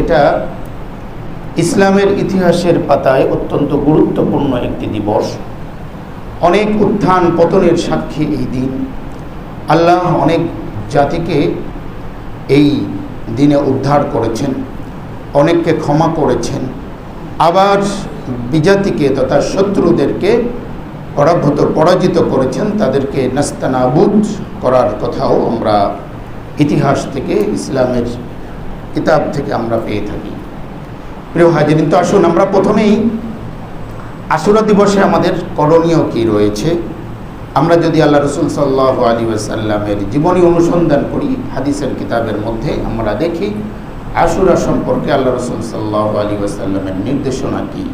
এটা ইসলামের ইতিহাসের পাতায় অত্যন্ত গুরুত্বপূর্ণ একটি দিবস। অনেক উত্থান পতনের সাক্ষী এই দিন। আল্লাহ অনেক জাতিকে এই দিনে উদ্ধার করেছেন, অনেককে ক্ষমা করেছেন। আবার বিজাতিকে তথা শত্রুদেরকে পরাভূত, পরাজিত করেছেন। তাদেরকে নাস্তানাবুদ করার কথাও আমরা ইতিহাস থেকে ইসলামের কিতাব থেকে আমরা পেয়ে থাকি। প্রিয় হাজিরিন, তো আসুন আমরা প্রথমেই আশুরা দিবসে আমাদের করণীয় কি রয়েছে? আমরা যদি আল্লাহ রসুল সাল্লাহ আলী ওয়াসাল্লামের জীবনী অনুসন্ধান করি, হাদিসের কিতাবের মধ্যে আমরা দেখি, আশুরা সম্পর্কে আল্লাহ রসুল সাল্লাহ আলী ওয়াসাল্লামের নির্দেশনা কী?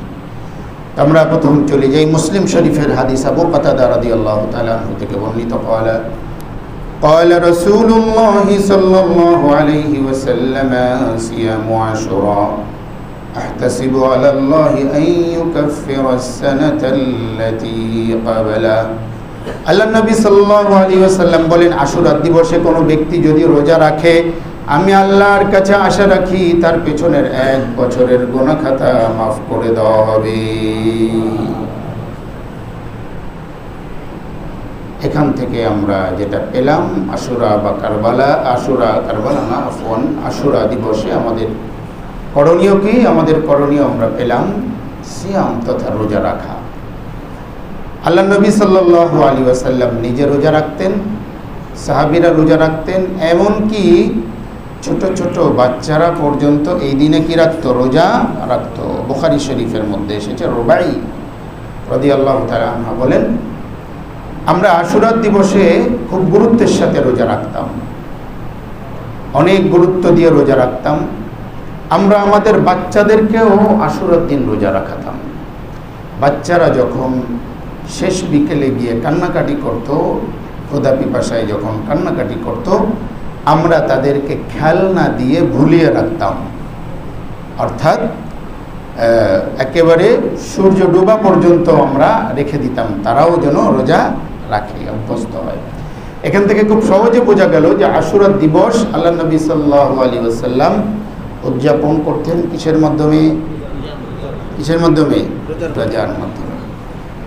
আমরা প্রথম চলে যাই। মুসলিম শরীফের হাদিস আবু কাতাদা রাদি আল্লাহ তালাহু থেকে বর্ণিত। কয়লা قال رسول الله صلى الله عليه وسلم صيام عاشوراء أحتسب على الله أن يكفر السنة التي قبله আল্লাহ নবী সাল্লাল্লাহু আলাইহি ওয়াসাল্লাম বলেন আশুরা দিবসে কোনো ব্যক্তি যদি রোজা রাখে আমি আল্লাহর কাছে আশা রাখি তার পেছনের এক বছরের গোনা খাতা মাফ করে দেওয়া হবে এখান থেকে আমরা যেটা পেলাম, আশুরা বা কারবালা, আশুরা, কারবালা না, আফওয়ান, আশুরা দিবসে আমাদের করণীয় কি আমাদের করণীয় আমরা পেলাম সিয়াম তথা রোজা রাখা। আল্লাহ নবী সাল্লাহ আলী ওয়াসাল্লাম নিজে রোজা রাখতেন, সাহাবিরা রোজা রাখতেন, এমনকি ছোট ছোট বাচ্চারা পর্যন্ত এই দিনে কি রাখত? রোজা রাখত। বোখারি শরীফের মধ্যে এসেছে, রোবাই রদি আল্লাহ তালা বলেন আমরা আশুরাত দিবসে খুব গুরুত্বের সাথে রোজা রাখতাম। অনেক গুরুত্ব দিয়ে রোজা রাখতাম। আমরা আমাদের বাচ্চাদেরকেও আশুরাত দিন রোজা রাখাতাম। বাচ্চারা যখন শেষ বিকেলে গিয়ে কান্নাকাটি করত, খোদা পিপাসায় যখন কান্নাকাটি করত, আমরা তাদেরকে খেলনা দিয়ে ভুলিয়ে রাখতাম। অর্থাৎ একেবারে সূর্য ডোবা পর্যন্ত আমরা রেখে দিতাম। তারাও যেন রোজা রাখে, অভ্যস্ত হয়। এখান থেকে খুব সহজে বোঝা গেল যে আশুরাত দিবস আল্লাহ নবী সাল্লাহ আলী আসাল্লাম উদযাপন করতেন কিসের মাধ্যমে? কিসের মাধ্যমে? রোজার মাধ্যমে।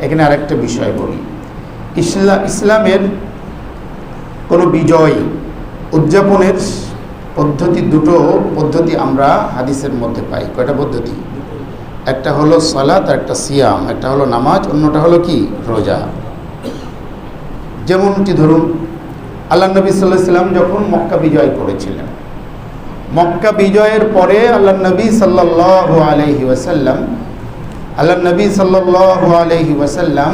এখানে আরেকটা বিষয় বলি। ইসলা ইসলামের কোনো বিজয় উদযাপনের পদ্ধতি দুটো পদ্ধতি আমরা হাদিসের মধ্যে পাই। কয়টা পদ্ধতি? একটা হলো সালাত আর একটা সিয়াম। একটা হলো নামাজ, অন্যটা হলো কি? রোজা। যেমনটি ধরুন, আল্লাহ নবী সাল্লাহ সাল্লাম যখন মক্কা বিজয় করেছিলেন, মক্কা বিজয়ের পরে আল্লাহ নবী সাল্লাহ আলহি ওয়াসাল্লাম, আল্লাহ নবী সাল্লাহ আলহি ওয়াসাল্লাম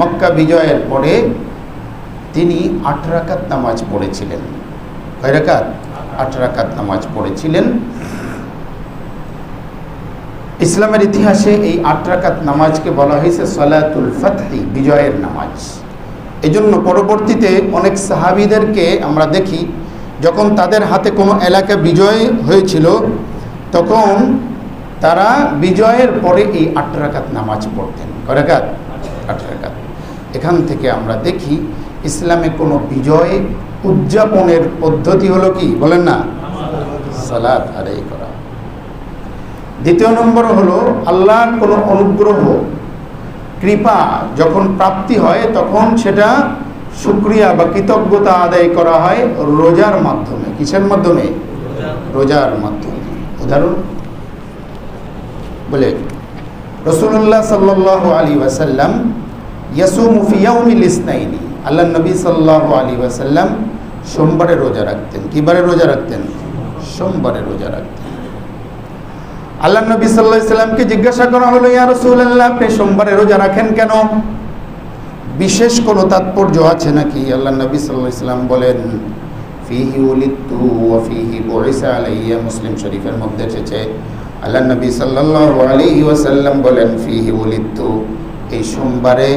মক্কা বিজয়ের পরে তিনি আট রাকাত নামাজ পড়েছিলেন। কয় রাকাত? আট রাকাত নামাজ পড়েছিলেন। ইসলামের ইতিহাসে এই আট রাকাত নামাজকে বলা হয়েছে সলাতুল ফতহি, বিজয়ের নামাজ। এজন্য পরবর্তীতে অনেক সাহাবিদেরকে আমরা দেখি, যখন তাদের হাতে কোনো এলাকা বিজয় হয়েছিল, তখন তারা বিজয়ের পরে এই আট রাকাত নামাজ পড়তেন। কয় রাকাত? আট রাকাত। এখান থেকে আমরা দেখি, ইসলামে কোনো বিজয় উদযাপনের পদ্ধতি হলো কি? বলেন না? সালাত আদায় করা। দ্বিতীয় নম্বর হলো, আল্লাহর কোনো অনুগ্রহ কৃপা যখন প্রাপ্তি হয়, তখন সেটা সুক্রিয়া বা কৃতজ্ঞতা আদায় করা হয় রোজার মাধ্যমে। কিসের মাধ্যমে? রোজার মাধ্যমে। উদাহরণ? বলে রসুল্লাহ সাল্লাহ আলী ওয়াসাল্লাম ইয়াসুমুফিয়াউমিল ইসনাইনি। আল্লাহ নবী সাল্লাহ আলী ওয়াসাল্লাম সোমবারে রোজা রাখতেন। কিবারে রোজা রাখতেন? সোমবারে রোজা রাখতেন। আল্লাহ নবী সাল্লাহ ইসলামকে জিজ্ঞাসা করা হলো, ইয়া রসুল্লাহ আপনি সোমবারে রোজা রাখেন কেন? বিশেষ কোনো তাৎপর্য আছে নাকি? আল্লাহ নবী সাল্লাহ ইসলাম বলেন, ফিহি উলিত্তু ও ফিহি বরিসা আলাইয়া মুসলিম শরীফের মধ্যে এসেছে। আল্লাহ নবী সাল্লাহ আলী ওয়াসাল্লাম বলেন, ফিহি উলিত্তু এই সোমবারে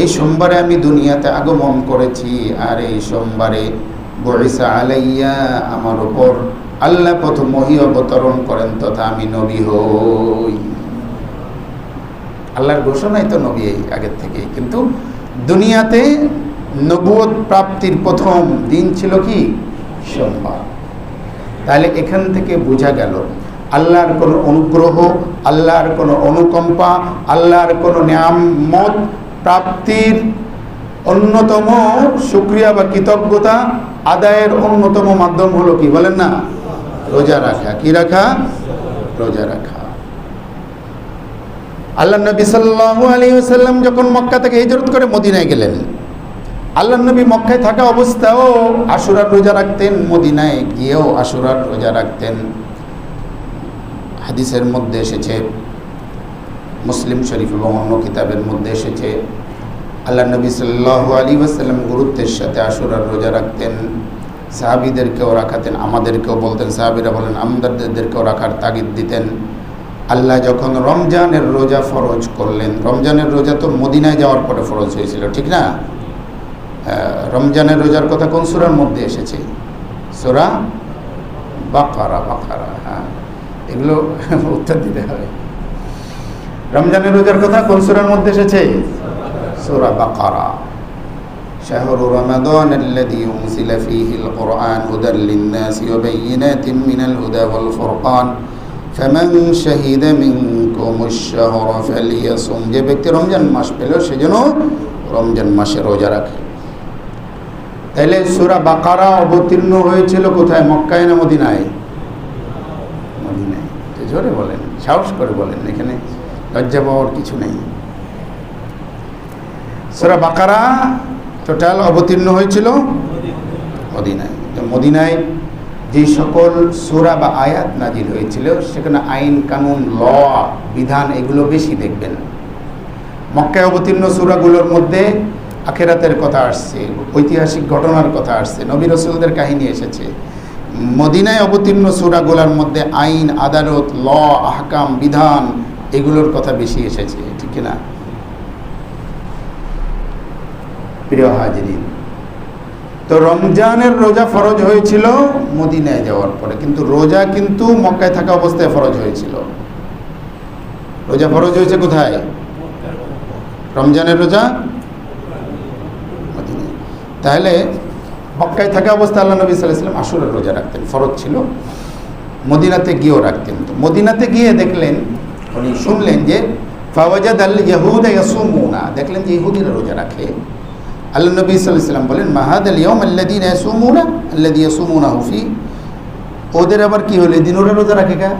এই সোমবারে আমি দুনিয়াতে আগমন করেছি, আর এই সোমবারে বরিসা আলাইয়া আমার ওপর আল্লাহ প্রথম মহি অবতরণ করেন তথা আমি নবী হই। আল্লাহর ঘোষণাই তো নবী এই আগের থেকে কিন্তু দুনিয়াতে নবুয়ত প্রাপ্তির প্রথম দিন ছিল কি? সোমবার। তাহলে এখান থেকে বোঝা গেল, আল্লাহর কোনো অনুগ্রহ, আল্লাহর কোনো অনুকম্পা, আল্লাহর কোনো নিয়ামত প্রাপ্তির অন্যতম সুক্রিয়া বা কৃতজ্ঞতা আদায়ের অন্যতম মাধ্যম হলো কি? বলেন না। রোজা রাখা। কি রাখা? রোজা রাখা। আল্লাহ নবী ওয়াসাল্লাম যখন মক্কা থেকে হিজরত করে মদিনায় গেলেন, আল্লাহ নবী মক্কায় থাকা অবস্থাও আশুরার রোজা রাখতেন, মদিনায় গিয়েও আশুরার রোজা রাখতেন। হাদিসের মধ্যে এসেছে, মুসলিম শরীফ এবং অন্য কিতাবের মধ্যে এসেছে, আল্লাহ নবী সাল্লাল্লাহু আলী ওয়াসাল্লাম গুরুত্বের সাথে আশুরার রোজা রাখতেন। সাহাবিদেরকেও রাখাতেন, আমাদেরকেও বলতেন, সাহাবিরা বলেন, আমদারদেরকেও রাখার তাগিদ দিতেন। আল্লাহ যখন রমজানের রোজা ফরজ করলেন, রমজানের রোজা তো মদিনায় যাওয়ার পরে ফরজ হয়েছিল, ঠিক না? রমজানের রোজার কথা কোন সুরার মধ্যে এসেছে? সুরা বাকারা বাকারা হ্যাঁ। এগুলো উত্তর দিতে হবে। রমজানের রোজার কথা কোন সুরার মধ্যে এসেছে? সুরা বাকারা। شهر رمضان الذي أنزل فيه القرآن هدى للناس وبينات من الهدى والفرقان فمن شهد منكم الشهر فليصم যে ব্যক্তি রমজান মাস পেল সেজন্য রমজান মাসে রোজা রাখে তাইলে সুরা বাকারা অবতীর্ণ হয়েছিল কোথায় মক্কায় না মদিনায় মদিনায় তো জোরে বলেন সাহস করে বলেন এখানে লজ্জা পাওয়ার কিছু নেই সুরা বাকারা টোটাল অবতীর্ণ হয়েছিল মদিনায়। তো মদিনায় যে সকল সুরা বা আয়াত নাজিল হয়েছিল, সেখানে আইন, কানুন, ল, বিধান এগুলো বেশি দেখবেন। মক্কায় অবতীর্ণ সুরাগুলোর মধ্যে আখেরাতের কথা আসছে, ঐতিহাসিক ঘটনার কথা আসছে, নবী রসুলদের কাহিনী এসেছে। মদিনায় অবতীর্ণ সুরাগুলোর মধ্যে আইন, আদালত, ল, আহকাম, বিধান এগুলোর কথা বেশি এসেছে, ঠিক না প্রিয় হাজিরিন। তো রমজানের রোজা ফরজ হয়েছিল মদিনায় যাওয়ার পরে, কিন্তু রোজা কিন্তু মক্কায় থাকা অবস্থায় ফরজ হয়েছিল। রোজা ফরজ হয়েছে কোথায়? রমজানের রোজা? তাহলে মক্কায় থাকা অবস্থায় আল্লাহ নবী সাল্লাম আসরের রোজা রাখতেন, ফরজ ছিল। মদিনাতে গিয়েও রাখতেন। তো মদিনাতে গিয়ে দেখলেন, উনি শুনলেন যে ফাওয়াজাদ আল ইয়াহুদা ইয়াসুমুনা, দেখলেন যে ইহুদিরা রোজা রাখে। আল্লাহ নবী সাল্লাম বলেন মাহাদ আল ইয়ম আল্লাদিন ইয়াসুমুনা আল্লাদি ইয়াসুমুনা হুফি ওদের আবার কি হলো? দিন ওরা রোজা রাখে কা?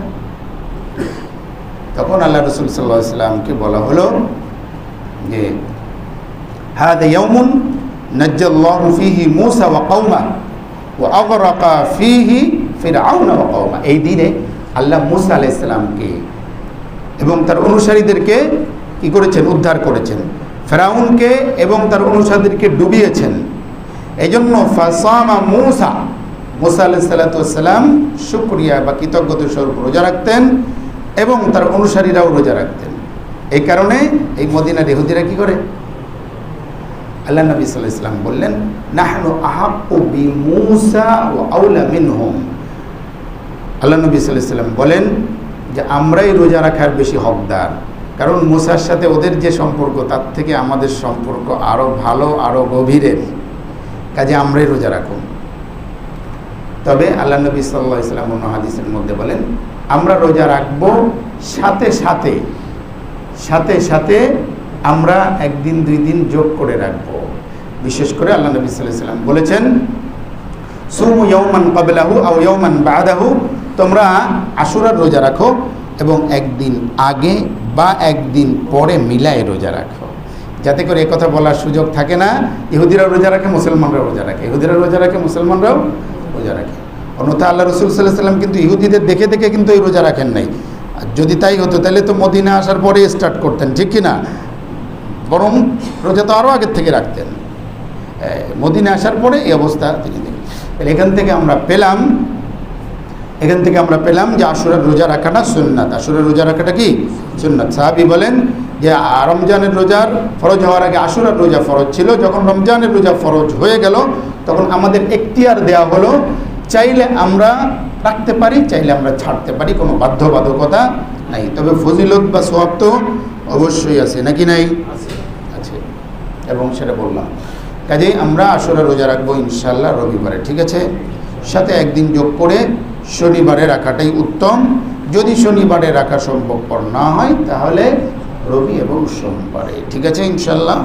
তখন আল্লাহ রসুল সাল্লাহ বলা হলো যে, হাদ ইয়মুন নাজ্জাল্লাহু ফিহি মুসা ওয়া কওমা ওয়া আগরাকা ফিহি ফিরআউন ওয়া কওমা। এই দিনে আল্লাহ মুসা আলাইহিস সালামকে এবং তার অনুসারীদেরকে কি করেছেন? উদ্ধার করেছেন। ফেরাউনকে এবং তার অনুসারীদেরকে ডুবিয়েছেন। এই জন্য ফাসামা মুসা মুসা আলাইসাল্লাম শুক্রিয়া বা কৃতজ্ঞতা স্বরূপ রোজা রাখতেন এবং তার অনুসারীরাও রোজা রাখতেন। এই কারণে এই মদিনার ইহুদিরা কি করে? আল্লাহ নবী সাল্লাহ বললেন, নাহনু বি মুসা ও আউলা মিনহুম। আল্লাহ নবী সাল্লাহ ইসলাম বলেন যে, আমরাই রোজা রাখার বেশি হকদার। কারণ মুসার সাথে ওদের যে সম্পর্ক, তার থেকে আমাদের সম্পর্ক আরও ভালো আরও গভীরের কাজে আমরাই রোজা রাখুন। তবে আল্লাহ নবী সাল্লাহ ইসলাম হাদিসের মধ্যে বলেন, আমরা রোজা রাখব সাথে সাথে সাথে সাথে আমরা একদিন, দুই দিন যোগ করে রাখব। বিশেষ করে আল্লাহ নবী সাল্লাহ সাল্লাম বলেছেন, সুমু ইয়ৌমান কবেলাহু আউ ইয়ৌমান বাদাহু তোমরা আশুরার রোজা রাখো এবং একদিন আগে বা একদিন পরে মিলায় রোজা রাখো। যাতে করে এ কথা বলার সুযোগ থাকে না ইহুদিরা রোজা রাখে, মুসলমানরাও রোজা রাখে। ইহুদিরা রোজা রাখে, মুসলমানরাও রোজা রাখে। অন্যথা আল্লাহ রসুল সাল্লাহ সাল্লাম কিন্তু ইহুদিদের দেখে দেখে কিন্তু এই রোজা রাখেন নাই। আর যদি তাই হতো, তাহলে তো মদিনা আসার পরে স্টার্ট করতেন, ঠিক কি না? বরং রোজা তো আরও আগের থেকে রাখতেন। মদিনা আসার পরে এই অবস্থা তিনি দেখেন। এখান থেকে আমরা পেলাম এখান থেকে আমরা পেলাম যে আশুরার রোজা রাখাটা সুন্নাত। আশুরার রোজা রাখাটা কি? সুন্নাত। সাহাবি বলেন যে রমজানের রোজার ফরজ হওয়ার আগে আশুরার রোজা ফরজ ছিল। যখন রমজানের রোজা ফরজ হয়ে গেল, তখন আমাদের এখতিয়ার দেওয়া হলো, চাইলে আমরা রাখতে পারি, চাইলে আমরা ছাড়তে পারি, কোনো বাধ্যবাধকতা নাই। তবে ফজিলত বা সোয়াব তো অবশ্যই আছে, নাকি নাই? আছে। এবং সেটা বললাম। কাজেই আমরা আসলে রোজা রাখব ইনশাল্লাহ রবিবারে, ঠিক আছে? সাথে একদিন যোগ করে শনিবারে রাখাটাই উত্তম। যদি শনিবারে রাখা সম্ভবপর না হয়, তাহলে রবি এবং সোমবারে। ঠিক আছে ইনশাল্লাহ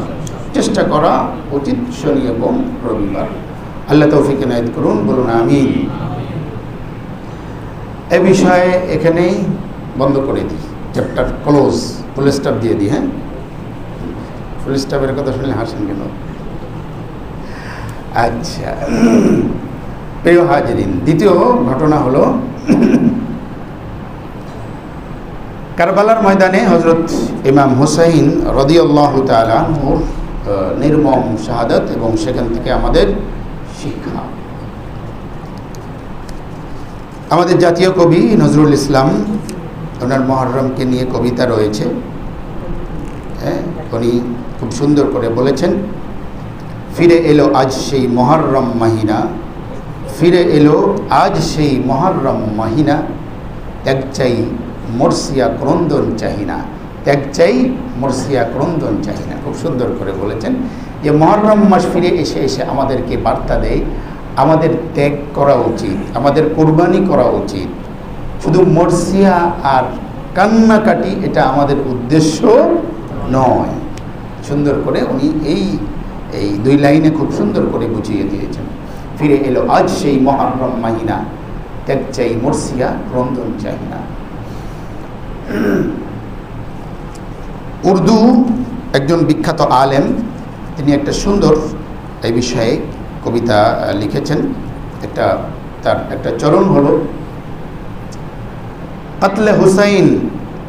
চেষ্টা করা উচিত শনি এবং রবিবার। আল্লাহ তৌফিক নায়দ করুন, বলুন আমি এ বিষয়ে এখানেই বন্ধ করে দিই। চ্যাপ্টার ক্লোজ ফুল স্টাফ দিয়ে দিই হ্যাঁ? ফুল স্টাফের কথা শুনলে হাসেন কেন? আচ্ছা। প্রিয় হাজরিন, দ্বিতীয় ঘটনা হলো কারবালার ময়দানে হজরত ইমাম হুসাইন রদিউল্লাহ তালাহুর নির্মম শাহাদত এবং সেখান থেকে আমাদের শিক্ষা। আমাদের জাতীয় কবি নজরুল ইসলাম, ওনার মহরমকে নিয়ে কবিতা রয়েছে। হ্যাঁ উনি খুব সুন্দর করে বলেছেন, ফিরে এলো আজ সেই মহরম মাহিনা ফিরে এলো। আজ সেই মহরম মাহিনা। ত্যাগ চাই মর্সিয়া ক্রন্দন চাহিনা। ত্যাগ চাই মর্সিয়া ক্রন্দন চাহিনা। খুব সুন্দর করে বলেছেন যে মহরম মাস ফিরে এসে এসে আমাদেরকে বার্তা দেয়, আমাদের ত্যাগ করা উচিত, আমাদের কোরবানি করা উচিত। শুধু মর্সিয়া আর কান্নাকাটি এটা আমাদের উদ্দেশ্য নয়। সুন্দর করে উনি এই এই দুই লাইনে খুব সুন্দর করে বুঝিয়ে দিয়েছেন। ফিরে এলো আজ সেই মহারম মাহিনা ত্যাগ চাই মর্সিয়া ক্রন্দন চাই না উর্দু একজন বিখ্যাত আলেম তিনি একটা সুন্দর এই বিষয়ে কবিতা লিখেছেন একটা তার একটা চরণ হলো कत्ल हुसैन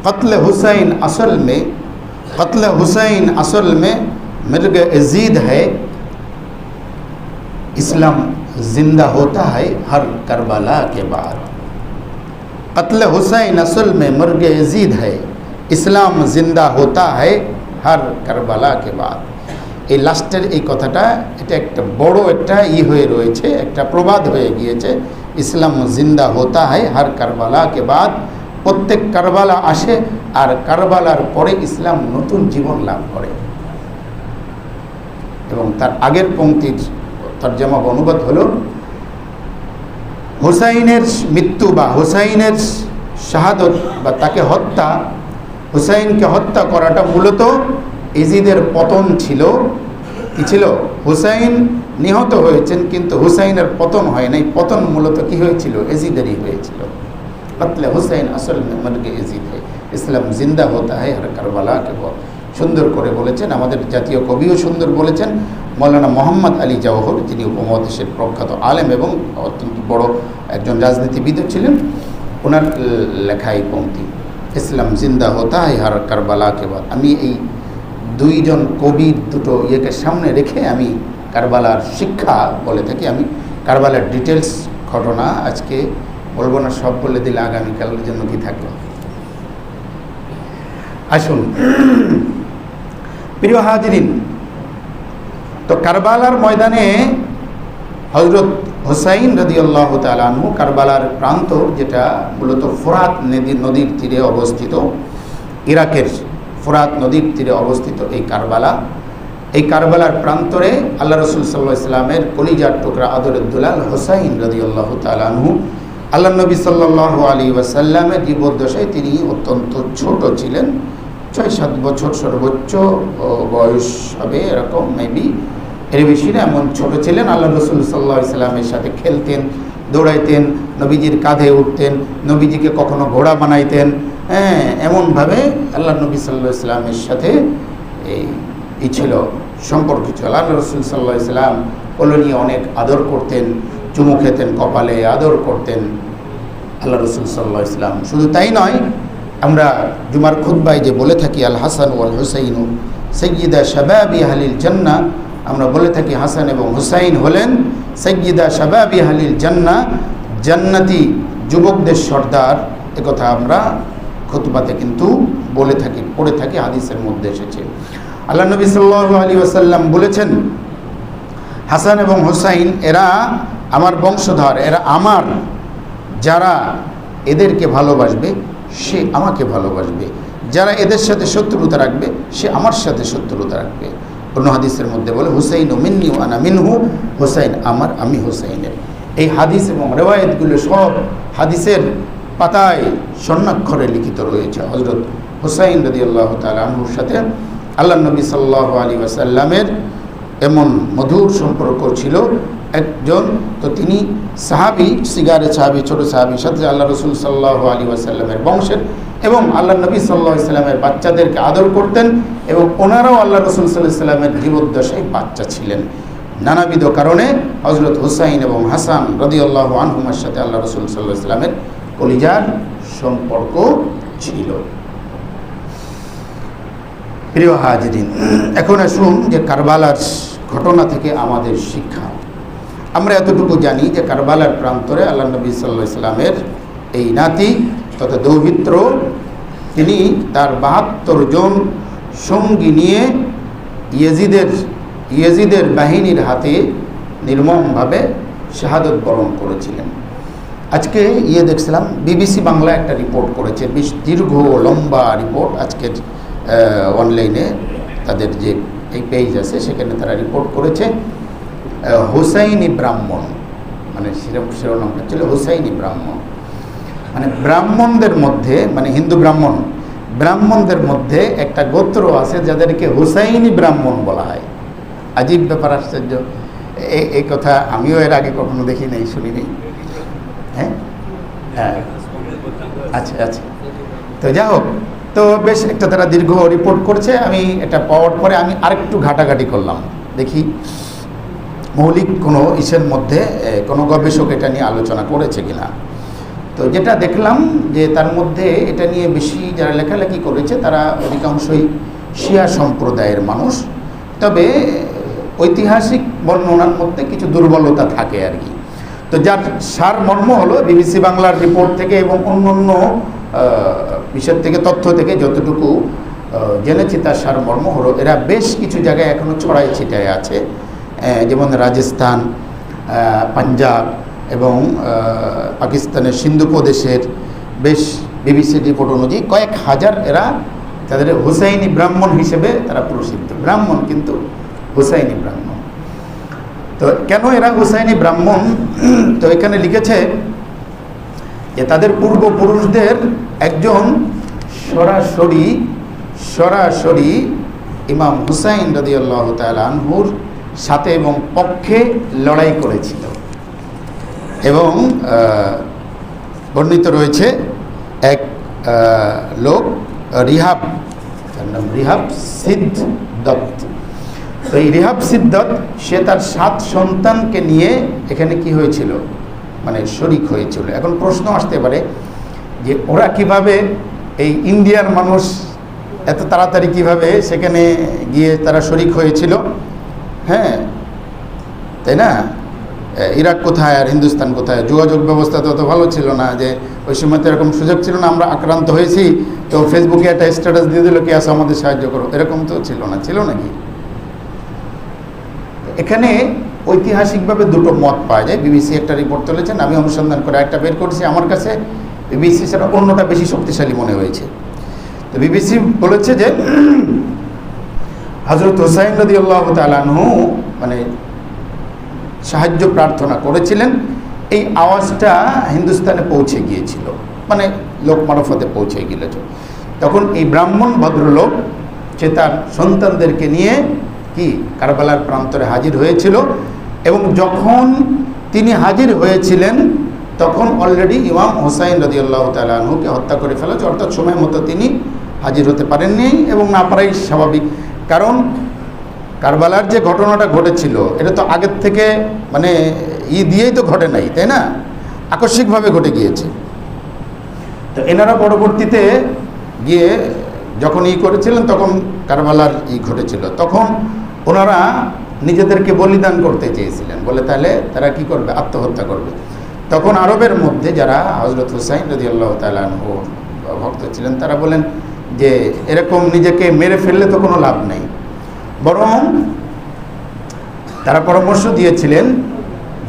कत्ल हुसैन असल में कत्ल हुसैन असल में मिर्ग अजीद है इस्लाम जिंदा होता है हर करबला के बाद कत्ल हुसैन असल में मिर्ग अजीद है ইসলাম জিন্দা হোতা হয় হার কারবালা কে বাদ এই লাস্টের এই কথাটা এটা একটা বড় একটা ই হয়ে রয়েছে একটা প্রবাদ হয়ে গিয়েছে ইসলাম জিন্দা হোতা হয় হার কারবালা কে বাদ প্রত্যেক কারবালা আসে আর কারবালার পরে ইসলাম নতুন জীবন লাভ করে এবং তার আগের পঙ্ক্তির তার জামা অনুবাদ হলো, হুসাইনের মৃত্যু বা হুসাইনের শাহাদত বা তাকে হত্যা, হুসাইনকে হত্যা করাটা মূলত এজিদের পতন ছিল। কি ছিল? হুসাইন নিহত হয়েছেন, কিন্তু হুসাইনের পতন হয় নাই। পতন মূলত কি হয়েছিল? এজিদেরই হয়েছিল। কতলে হুসাইন আসল মর্গে এজিদ হয়। ইসলাম জিন্দা হতে হয় আর কারবালাকে সুন্দর করে বলেছেন। আমাদের জাতীয় কবিও সুন্দর বলেছেন। মৌলানা মোহাম্মদ আলী জওহর, যিনি উপমহাদেশের প্রখ্যাত আলেম এবং অত্যন্ত বড় একজন রাজনীতিবিদও ছিলেন, ওনার লেখা এই পঙ্ক্তি, ইসলাম জিন্দা হতা হার কারবালাকে বাদ। আমি এই দুইজন কবির দুটো ইয়েকে সামনে রেখে আমি কারবালার শিক্ষা বলে থাকি। আমি কারবালার ডিটেলস ঘটনা আজকে বলব না, সব বলে দিলে আগামীকালের জন্য কি থাকল? আসুন। প্রিয় হাজরিন তো কারবালার ময়দানে হজরত হোসাইন রদি আল্লাহ তালু কারবালার প্রান্ত, যেটা মূলত ফোরাত নদীর নদীর তীরে অবস্থিত, ইরাকের ফোরাত নদীর তীরে অবস্থিত এই কারবালা। এই কারবালার প্রান্তরে আল্লাহ রসুল সাল্লাহ ইসলামের কলিজার টুকরা আদরের দুলাল হোসাইন রদি আল্লাহ তালানহু আল্লাহ নবী সাল্লাহ আলী ওয়াসাল্লামের জীবদ্দশায় তিনি অত্যন্ত ছোট ছিলেন, ছয় সাত বছর সর্বোচ্চ বয়স হবে এরকম মেবি এর বেশি না এমন ছোট ছিলেন। আল্লাহ রসুল সাল্লাহ ইসলামের সাথে খেলতেন, দৌড়াইতেন, নবীজির কাঁধে উঠতেন, নবীজিকে কখনো ঘোড়া বানাইতেন। হ্যাঁ এমনভাবে আল্লাহ নবী সাল্লাহ ইসলামের সাথে এই ছিল, সম্পর্ক ছিল। আল্লাহ রসুল সাল্লাহ ইসলাম নিয়ে অনেক আদর করতেন, চুমু খেতেন, কপালে আদর করতেন। আল্লাহ রসুল সাল্লাহ ইসলাম শুধু তাই নয়, আমরা জুমার খুদ্বাই যে বলে থাকি, আল হাসান ওয়াল হুসাইনু সৈয়দা শাবাবি হালিল জান্না আমরা বলে থাকি হাসান এবং হুসাইন হলেন সৈয়দা শাবাবি হালিল জান্না জান্নাতি যুবকদের সর্দার। একথা আমরা খুতবাতে কিন্তু বলে থাকি, পড়ে থাকি, হাদিসের মধ্যে এসেছে। আল্লাহ নবী সাল্লাহ আলী ওসাল্লাম বলেছেন, হাসান এবং হুসাইন এরা আমার বংশধর, এরা আমার। যারা এদেরকে ভালোবাসবে, সে আমাকে ভালোবাসবে। যারা এদের সাথে শত্রুতা রাখবে, সে আমার সাথে শত্রুতা রাখবে। অন্য হাদিসের মধ্যে বলে, হুসাইন ও মিন্নি আনা মিনহু, হুসাইন আমার, আমি হুসাইনের। এই হাদিস এবং রেওয়ায়তগুলো সব হাদিসের পাতায় স্বর্ণাক্ষরে লিখিত রয়েছে। হজরত হুসাইন রদি আল্লাহ তালুর সাথে আল্লাহ নবী সাল্লাহ আলী ওয়াসাল্লামের এমন মধুর সম্পর্ক ছিল একজন, তো তিনি সাহাবি, সিগারে সাহাবি, ছোট সাহাবি, সাথে আল্লাহ রসুল সাল্লাহ আলী ওয়াসাল্লামের বংশের এবং আল্লাহ নবী সাল্লাহ ইসলামের বাচ্চাদেরকে আদর করতেন এবং ওনারাও আল্লাহ রসুল সাল্লাহ ইসলামের জীবদ্দশায় বাচ্চা ছিলেন। নানাবিধ কারণে হজরত হুসাইন এবং হাসান রদি আল্লাহ আনহুমার সাথে আল্লাহ রসুল সাল্লাহ ইসলামের কলিজার সম্পর্ক ছিল। প্রিয় হাজরিন, এখন আসুন যে কারবালার ঘটনা থেকে আমাদের শিক্ষা। আমরা এতটুকু জানি যে কারবালার প্রান্তরে আল্লাহ নবী সাল্লাহ ইসলামের এই নাতি তথা দৌহিত্র তিনি তার বাহাত্তর জন সঙ্গী নিয়ে ইয়েজিদের ইয়েজিদের বাহিনীর হাতে নির্মমভাবে শাহাদত বরণ করেছিলেন। আজকে ইয়ে দেখছিলাম, বিবিসি বাংলা একটা রিপোর্ট করেছে, বেশ দীর্ঘ লম্বা রিপোর্ট আজকের অনলাইনে তাদের যে এই পেজ আছে, সেখানে তারা রিপোর্ট করেছে। হুসাইনি ব্রাহ্মণ। মানে শিরোনামটা ছিল হুসাইনি ব্রাহ্মণ। মানে ব্রাহ্মণদের মধ্যে মানে হিন্দু ব্রাহ্মণ, ব্রাহ্মণদের মধ্যে একটা গোত্র আছে যাদেরকে হুসাইনি ব্রাহ্মণ বলা হয়। আজীব ব্যাপার আশ্চর্য। এই কথা আমিও এর আগে কখনো দেখি নাই শুনি নেই হ্যাঁ? হ্যাঁ। আচ্ছা আচ্ছা। তো যা হোক, তো বেশ একটা তারা দীর্ঘ রিপোর্ট করছে। আমি এটা পাওয়ার পরে আমি আরেকটু ঘাটাঘাটি করলাম। দেখি। মৌলিক কোনো ইসের মধ্যে কোনো গবেষক এটা নিয়ে আলোচনা করেছে কিনা। তো যেটা দেখলাম যে তার মধ্যে এটা নিয়ে বেশি যারা লেখালেখি করেছে, তারা অধিকাংশই শিয়া সম্প্রদায়ের মানুষ। তবে ঐতিহাসিক বর্ণনার মধ্যে কিছু দুর্বলতা থাকে আর কি। তো যার সার মর্ম হলো বিবিসি বাংলার রিপোর্ট থেকে এবং অন্য অন্য বিষয় থেকে, তথ্য থেকে যতটুকু জেনেছি তার সার মর্ম হলো, এরা বেশ কিছু জায়গায় এখনও ছড়াই ছিটায় আছে। যেমন রাজস্থান পাঞ্জাব এবং পাকিস্তানের সিন্ধু প্রদেশের বেশ বিবিসি রিপোর্ট অনুযায়ী কয়েক হাজার এরা তাদের হুসাইনি ব্রাহ্মণ হিসেবে তারা প্রসিদ্ধ। ব্রাহ্মণ কিন্তু হুসাইনি ব্রাহ্মণ। তো কেন এরা হুসাইনি ব্রাহ্মণ? তো এখানে লিখেছে যে তাদের পূর্বপুরুষদের একজন সরাসরি সরাসরি ইমাম হুসাইন রদি আল্লাহ আনহুর সাথে এবং পক্ষে লড়াই করেছিল। এবং বর্ণিত রয়েছে এক লোক, রিহাব, তার নাম রিহাব সিদ্ধ দত্ত। এই রিহাব সিদ্ধত সে তার সাত সন্তানকে নিয়ে এখানে কি হয়েছিল? মানে শরিক হয়েছিল। এখন প্রশ্ন আসতে পারে যে ওরা কীভাবে এই ইন্ডিয়ার মানুষ এত তাড়াতাড়ি কীভাবে সেখানে গিয়ে তারা শরিক হয়েছিল? হ্যাঁ তাই না? ইরাক কোথায় আর হিন্দুস্তান কোথায়? যোগাযোগ ব্যবস্থা তো অত ভালো ছিল না যে ওই সময় তো এরকম সুযোগ ছিল না, আমরা আক্রান্ত হয়েছি। তো ফেসবুকে একটা স্ট্যাটাস দিয়ে দিল, কে আসো আমাদের সাহায্য করো? এরকম তো ছিল না, ছিল নাকি? এখানে ঐতিহাসিকভাবে দুটো মত পাওয়া যায়। বিবিসি একটা রিপোর্ট তুলেছেন, আমি অনুসন্ধান করে একটা বের করছি। আমার কাছে বিবিসি সেটা অন্যটা বেশি শক্তিশালী মনে হয়েছে। তো বিবিসি বলেছে যে হজরত হোসাইন রদি আল্লাহ তালানহু মানে সাহায্য প্রার্থনা করেছিলেন, এই আওয়াজটা হিন্দুস্তানে পৌঁছে গিয়েছিল। মানে লোক মারফতে পৌঁছে গিয়েছিল। তখন এই ব্রাহ্মণ ভদ্রলোক, সে তার সন্তানদেরকে নিয়ে কি কারবালার প্রান্তরে হাজির হয়েছিল এবং যখন তিনি হাজির হয়েছিলেন, তখন অলরেডি ইমাম হোসাইন রদি আল্লাহ তালুকে হত্যা করে ফেলেছে। অর্থাৎ সময় মতো তিনি হাজির হতে পারেননি এবং না পারাই স্বাভাবিক কারণ কারবালার যে ঘটনাটা ঘটেছিল, এটা তো আগের থেকে মানে ই দিয়েই তো ঘটে নাই, তাই না? আকস্মিকভাবে ঘটে গিয়েছে। তো এনারা পরবর্তীতে গিয়ে যখন ই করেছিলেন, তখন কারবালার ই ঘটেছিল। তখন ওনারা নিজেদেরকে বলিদান করতে চেয়েছিলেন। বলে তাহলে তারা কি করবে? আত্মহত্যা করবে। তখন আরবের মধ্যে যারা হজরত হুসাইন রদি আল্লাহ তালাহ ভক্ত ছিলেন, তারা বলেন যে এরকম নিজেকে মেরে ফেললে তো কোনো লাভ নেই। বরং তারা পরামর্শ দিয়েছিলেন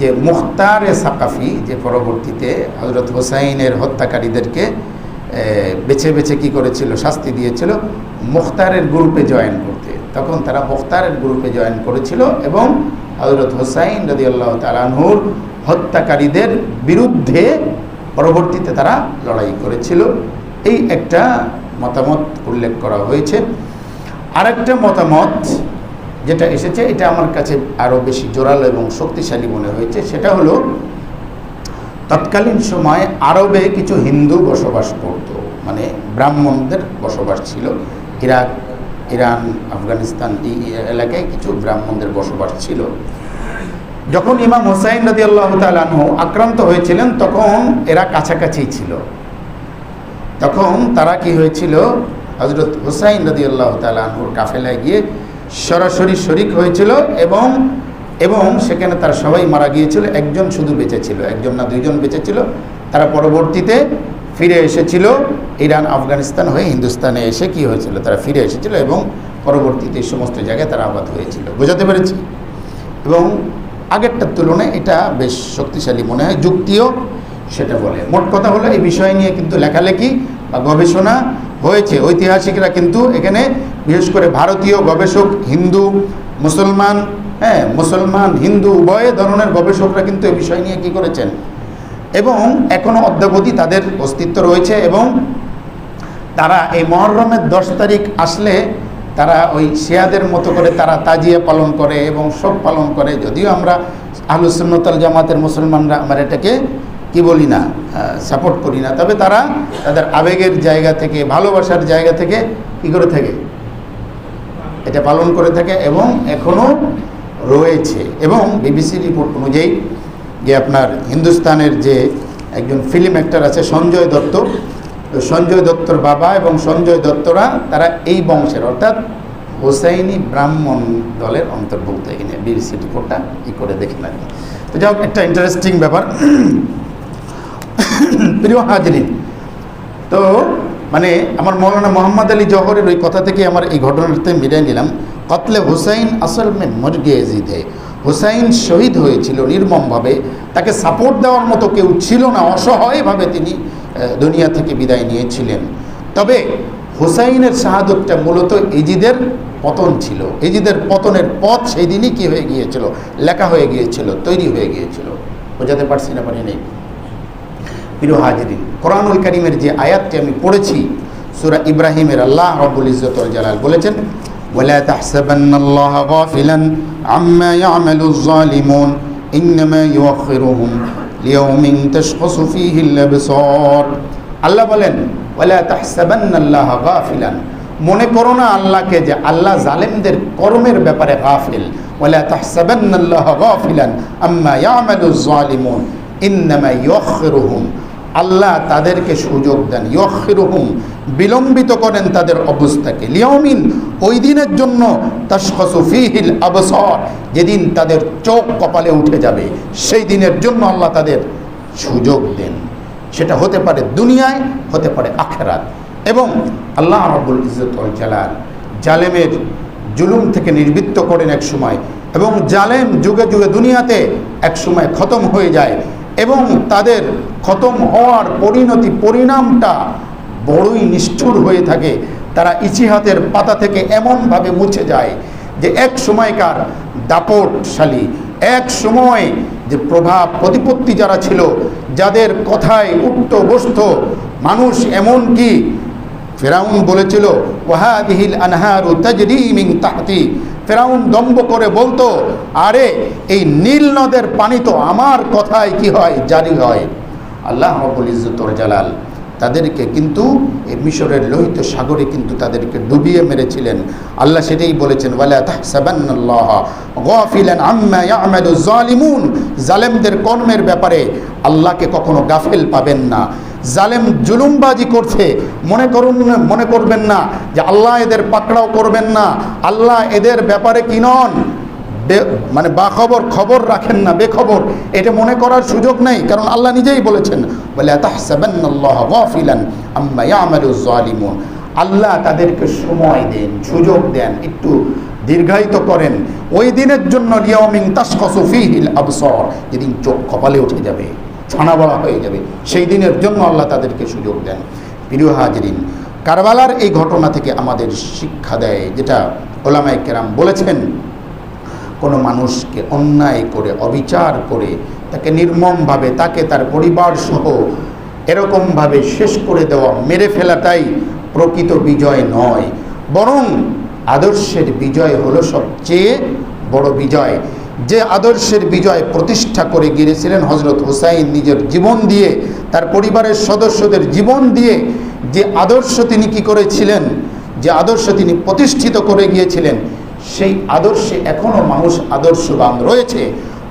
যে মুখতার এ সাকাফি, যে পরবর্তীতে হজরত হোসাইনের হত্যাকারীদেরকে বেছে বেছে কি করেছিল, শাস্তি দিয়েছিল, মুখতারের গ্রুপে জয়েন করতে। তখন তারা মুখতারের গ্রুপে জয়েন করেছিল এবং হজরত হোসাইন রদি আল্লাহ তালানহুর হত্যাকারীদের বিরুদ্ধে পরবর্তীতে তারা লড়াই করেছিল। এই একটা মতামত উল্লেখ করা হয়েছে। আরেকটা মতামত যেটা এসেছে, এটা আমার কাছে আরও বেশি জোরালো এবং শক্তিশালী মনে হয়েছে, সেটা হলো, তৎকালীন সময় আরবে কিছু হিন্দু বসবাস করত মানে ব্রাহ্মণদের বসবাস ছিল। ইরাক, ইরান, আফগানিস্তান, এই এলাকায় কিছু ব্রাহ্মণদের বসবাস ছিল। যখন ইমাম হোসাইন নদী আল্লাহ তালহ আক্রান্ত হয়েছিলেন, তখন এরা কাছাকাছি ছিল। তখন তারা কি হয়েছিল? হজরত হুসাইন নদী আল্লাহ তালহুর কাফেলায় গিয়ে সরাসরি শরিক হয়েছিল এবং এবং সেখানে তারা সবাই মারা গিয়েছিল। একজন শুধু বেঁচে ছিল, একজন না দুইজন বেঁচে ছিল। তারা পরবর্তীতে ফিরে এসেছিল ইরান, আফগানিস্তান হয়ে হিন্দুস্তানে এসে কি হয়েছিল? তারা ফিরে এসেছিল এবং পরবর্তীতে সমস্ত জায়গায় তারা আবাদ হয়েছিল। বোঝাতে পেরেছি? এবং আগেরটার তুলনায় এটা বেশ শক্তিশালী মনে হয়। যুক্তিও সেটা বলে। মোট কথা হলো, এই বিষয় নিয়ে কিন্তু লেখালেখি বা গবেষণা হয়েছে। ঐতিহাসিকরা কিন্তু এখানে বিশেষ করে ভারতীয় গবেষক, হিন্দু, মুসলমান হ্যাঁ মুসলমান, হিন্দু, উভয় ধরনের গবেষকরা কিন্তু এ বিষয় নিয়ে কি করেছেন? এবং এখনও অদ্যাবধি তাদের অস্তিত্ব রয়েছে এবং তারা এই মহরমের দশ তারিখ আসলে তারা ওই শেয়াদের মতো করে তারা তাজিয়া পালন করে এবং শোক পালন করে। যদিও আমরা আহলুসুন্নতাল জামাতের মুসলমানরা আমরা এটাকে কি বলি না সাপোর্ট করি না। তবে তারা তাদের আবেগের জায়গা থেকে, ভালোবাসার জায়গা থেকে কি করে থাকে? এটা পালন করে থাকে এবং এখনও রয়েছে। এবং বিবিসি রিপোর্ট অনুযায়ী যে আপনার হিন্দুস্তানের যে একজন ফিল্ম অ্যাক্টর আছে সঞ্জয় দত্ত, তো সঞ্জয় দত্তর বাবা এবং সঞ্জয় দত্তরা তারা এই বংশের, অর্থাৎ হোসাইনি ব্রাহ্মণ দলের অন্তর্ভুক্ত এখানে। বিবিসি রিপোর্টটা ই করে দেখে কি তো যাই একটা ইন্টারেস্টিং ব্যাপার। প্রিয় হাজরিন, তো মানে আমার মৌলানা মোহাম্মদ আলী জহরের ওই কথা থেকে আমার এই ঘটনাতে মিলিয়ে নিলাম। কতলে হুসাইন আসল মে মর্গে এজিদ হুসাইন শহীদ হয়েছিল নির্মমভাবে। তাকে সাপোর্ট দেওয়ার মতো কেউ ছিল না, অসহায়ভাবে তিনি দুনিয়া থেকে বিদায় নিয়েছিলেন। তবে হুসাইনের শাহাদতটা মূলত এজিদের পতন ছিল। এজিদের পতনের পথ সেই দিনই কী হয়ে গিয়েছিল? লেখা হয়ে গিয়েছিল, তৈরি হয়ে গিয়েছিল। বোঝাতে পারছি না পারি নেই প্রিয় হাজিরিন কোরআনুল করিমের যে আয়াতটি আমি পড়েছি সুরা ইব্রাহিমের আল্লাহ রব্বুল ইজ্জতুল জালাল বলেছেন ولا تحسبن الله غافلا عما يعمل الظالمون إنما يؤخرهم ليوم تشخص فيه الأبصار আল্লাহ বলেন ওয়ালা তাহসাবান্না আল্লাহ গাফিলান মনে করো না আল্লাহকে যে আল্লাহ জালেমদের কর্মের ব্যাপারে গাফিল ওয়ালা তাহসাবান্না আল্লাহ গাফিলান আম্মা ইয়ামালুজ জালিমুন ইন্নামা ইউখিরুহুম আল্লাহ তাদেরকে সুযোগ দেন। ইয়খিরুহুম বিলম্বিত করেন তাদের অবস্থাকে। লিয়মিন ওই দিনের জন্য তাশখসু ফিহিল আবসর, যেদিন তাদের চোখ কপালে উঠে যাবে, সেই দিনের জন্য আল্লাহ তাদের সুযোগ দেন। সেটা হতে পারে দুনিয়ায়, হতে পারে আখেরাত। এবং আল্লাহ রব্বুল ইজ্জতুল জালাল জালেমের জুলুম থেকে নির্বৃত্ত করেন এক সময় এবং জালেম যুগে যুগে দুনিয়াতে এক সময় খতম হয়ে যায়। এবং তাদের খতম হওয়ার পরিণতি পরিণামটা বড়ই নিষ্ঠুর হয়ে থাকে। তারা ইতিহাতের পাতা থেকে এমনভাবে মুছে যায় যে এক সময়কার দাপটশালী, এক সময় যে প্রভাব প্রতিপত্তি যারা ছিল, যাদের কথায় উঠত বসত মানুষ এমন কি ফেরাউন বলেছিল, ওয়াহাদিহিল আনহারু তাজরি মিন তাহতি ফেরাউন দম্ব করে বলতো, আরে, এই নীল নদের পানি তো আমার কথায় কি হয়, জারি হয়। আল্লাহ রব্বুল ইজ্জতুর জালাল তাদেরকে কিন্তু এই মিশরের লোহিত সাগরে কিন্তু তাদেরকে ডুবিয়ে মেরেছিলেন। আল্লাহ সেটাই বলেছেন জালেমদের কর্মের ব্যাপারে আল্লাহকে কখনো গাফেল পাবেন না। জালেম জুলুমবাজি করছে। মনে করুন, মনে করবেন না যে আল্লাহ এদের পাকড়াও করবেন না। আল্লাহ এদের ব্যাপারে কি নন? মানে বাখবর খবর রাখেন না, বেখবর। এটা মনে করার সুযোগ নেই, কারণ আল্লাহ নিজেই বলেছেন বলে আল্লাহ তাদেরকে সময় দেন, সুযোগ দেন, একটু দীর্ঘায়িত করেন। ওই দিনের জন্য লিয়ামিং তাসকসু ফিহিল আবসর, যেদিন চোখ কপালে উঠে যাবে। ছানা বড়া হয়ে যাবে। সেই দিনের জন্য আল্লাহ তাদেরকে সুযোগ দেন। প্রিয় হাজরিন, কারবালার এই ঘটনা থেকে আমাদের শিক্ষা দেয়, যেটা ওলামায় কেরাম বলেছেন, কোনো মানুষকে অন্যায় করে, অবিচার করে, তাকে নির্মমভাবে, তাকে তার পরিবার সহ এরকমভাবে শেষ করে দেওয়া, মেরে ফেলাটাই প্রকৃত বিজয় নয়। বরং আদর্শের বিজয় হলো সবচেয়ে বড় বিজয়। যে আদর্শের বিজয় প্রতিষ্ঠা করে গিয়েছিলেন হজরত হুসাইন নিজের জীবন দিয়ে, তার পরিবারের সদস্যদের জীবন দিয়ে, যে আদর্শ তিনি কি করেছিলেন, যে আদর্শ তিনি প্রতিষ্ঠিত করে গিয়েছিলেন, সেই আদর্শে এখনও মানুষ আদর্শবান রয়েছে।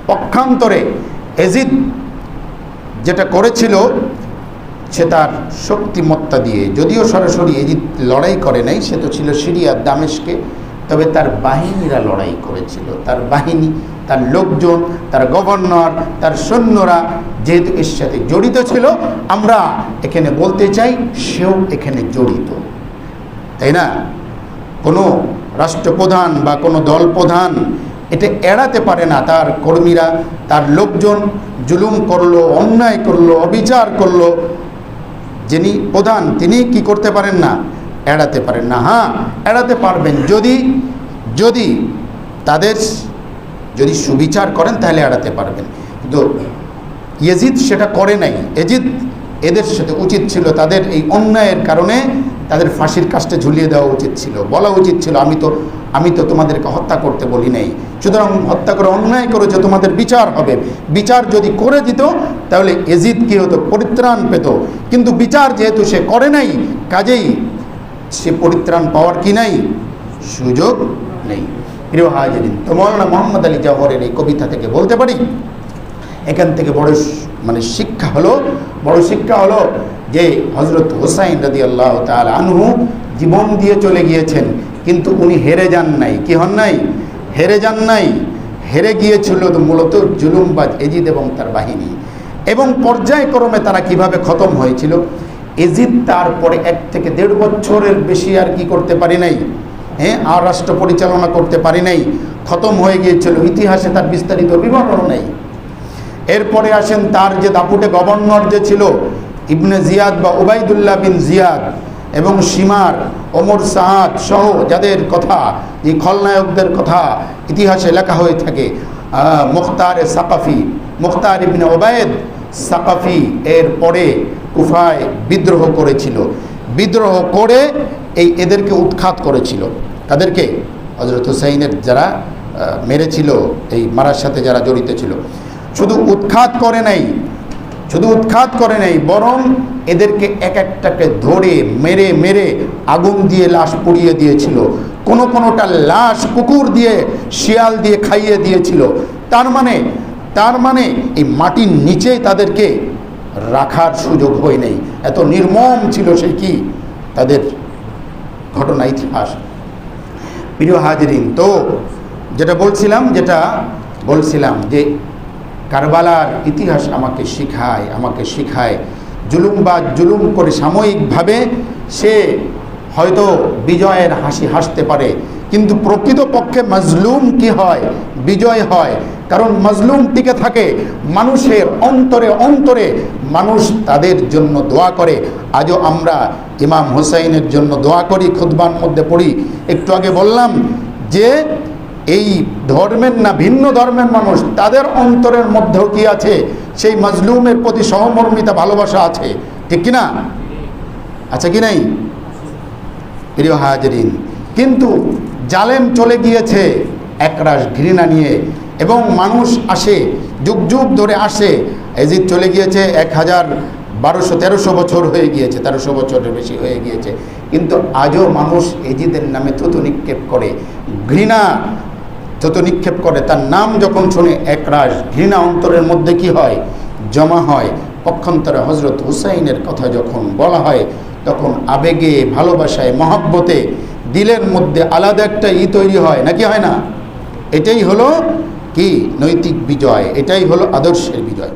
পক্ষান্তরে এজিদ যেটা করেছিল, সে তার শক্তিমত্তা দিয়ে, যদিও সরাসরি এজিদ লড়াই করে নাই, সে তো ছিল সিরিয়ার দামেশকে, তবে তার বাহিনীরা লড়াই করেছিল। তার বাহিনী তার লোকজন, তার গভর্নর তার সৈন্যরা যেহেতু এর সাথে জড়িত ছিল, আমরা এখানে বলতে চাই সেও এখানে জড়িত। তাই না? কোনো রাষ্ট্রপ্রধান বা কোনো দল প্রধান এটা এড়াতে পারে না। তার কর্মীরা, তার লোকজন জুলুম করল, অন্যায় করল, অবিচার করল, যিনি প্রধান তিনি কি করতে পারেন না? এড়াতে পারেন না। হ্যাঁ এড়াতে পারবেন। যদি যদি তাদের যদি সুবিচার করেন, তাহলে এড়াতে পারবেন। কিন্তু ইয়েজিদ সেটা করে নাই। এজিদ এদের সাথে উচিত ছিল তাদের এই অন্যায়ের কারণে তাদের ফাঁসির কাজটা ঝুলিয়ে দেওয়া উচিত ছিল। বলা উচিত ছিল, আমি তো আমি তো তোমাদেরকে হত্যা করতে বলি নাই। সুতরাং হত্যা করে অন্যায় করেছে, তোমাদের বিচার হবে। বিচার যদি করে দিত, তাহলে এজিদ কি হতো? পরিত্রাণ পেত। কিন্তু বিচার যেহেতু সে করে নাই, কাজেই সে পরিত্রাণ পাওয়ার কি নাই? সুযোগ নেই। প্রিয় হাজিরিন, তো মৌলানা মোহাম্মদ আলী জওহরের এই কবিতা থেকে বলতে পারি, এখান থেকে বড় মানে শিক্ষা হলো, বড় শিক্ষা হলো যে হজরত হোসাইন রাদি আল্লাহ তাল আনহু জীবন দিয়ে চলে গিয়েছেন, কিন্তু উনি হেরে যান নাই। কি হন নাই? হেরে যান নাই। হেরে গিয়েছিল মূলত জুলুমবাজ এজিদ এবং তার বাহিনী। এবং পর্যায়ক্রমে তারা কীভাবে খতম হয়েছিল? এজিদ তারপরে এক থেকে দেড় বছরের বেশি আর কি করতে পারি নাই। হ্যাঁ আর রাষ্ট্র পরিচালনা করতে পারি নাই, খতম হয়ে গিয়েছিল, ইতিহাসে তার বিস্তারিত বিবরণ নেই। এরপরে আসেন তার যে দাপুটে গভর্নর যে ছিল, ইবনে জিয়াদ বা ওবায়দুল্লাহ বিন জিয়াদ এবং সীমার ওমর সাহাদ সহ যাদের কথা এই খলনায়কদের কথা ইতিহাসে লেখা হয়ে থাকে মুখতার এ সাকাফি, মুখতার ইবনে ওবায়দ সাকাফি এর পরে কুফায় বিদ্রোহ করেছিল। বিদ্রোহ করে এই এদেরকে উৎখাত করেছিল। তাদেরকে হজরত হুসাইনের যারা মেরেছিল, এই মারার সাথে যারা জড়িত ছিল। শুধু উৎখাত করে নাই, শুধু উৎখাত করে নাই, বরং এদেরকে এক একটাকে ধরে, মেরে মেরে আগুন দিয়ে লাশ পুড়িয়ে দিয়েছিল। কোনো কোনোটা লাশ কুকুর দিয়ে, শিয়াল দিয়ে খাইয়ে দিয়েছিল। তার মানে তার মানে এই মাটির নিচেই তাদেরকে রাখার সুযোগ হয় নাই। এত নির্মম ছিল সে কি? তাদের ঘটনা, ইতিহাস। প্রিয় হাজরিন, তো যেটা বলছিলাম যেটা বলছিলাম যে কারবালার ইতিহাস আমাকে শিখায় আমাকে শিখায়। জুলুম বা জুলুম করে সাময়িকভাবে সে হয়তো বিজয়ের হাসি হাসতে পারে। কিন্তু প্রকৃতপক্ষে মজলুম কি হয়? বিজয় হয় কারণ মজলুম টিকে থাকে মানুষের অন্তরে অন্তরে। মানুষ তাদের জন্য দোয়া করে। আজও আমরা ইমাম হুসাইনের জন্য দোয়া করি খুদবান মধ্যে পড়ি। একটু আগে বললাম যে, এই ধর্মের না, ভিন্ন ধর্মের মানুষ, তাদের অন্তরের মধ্যেও কি আছে? সেই মজলুমের প্রতি সহমর্মিতা, ভালোবাসা আছে। ঠিক কি না? আছে কি নাই? প্রিয় হাজরিন, কিন্তু জালেম চলে গিয়েছে, একরাশ ঘৃণা নিয়ে। এবং মানুষ আসে, যুগ যুগ ধরে আসে। এজিদ চলে গিয়েছে এক হাজার বারোশো তেরোশো বছর হয়ে গিয়েছে, তেরোশো বছরের বেশি হয়ে গিয়েছে। কিন্তু আজও মানুষ এজিদের নামে থুতু নিক্ষেপ করে। ঘৃণা থুতু নিক্ষেপ করে। তার নাম যখন শুনে একরাশ, ঘৃণা অন্তরের মধ্যে কি হয়? জমা হয়। পক্ষান্তরে হজরত হুসাইনের কথা যখন বলা হয়, তখন আবেগে, ভালোবাসায়, মহাব্বতে, দিলের মধ্যে আলাদা একটা ই তৈরি হয়। নাকি হয় না? এটাই হলো কি? নৈতিক বিজয়। এটাই হলো আদর্শের বিজয়।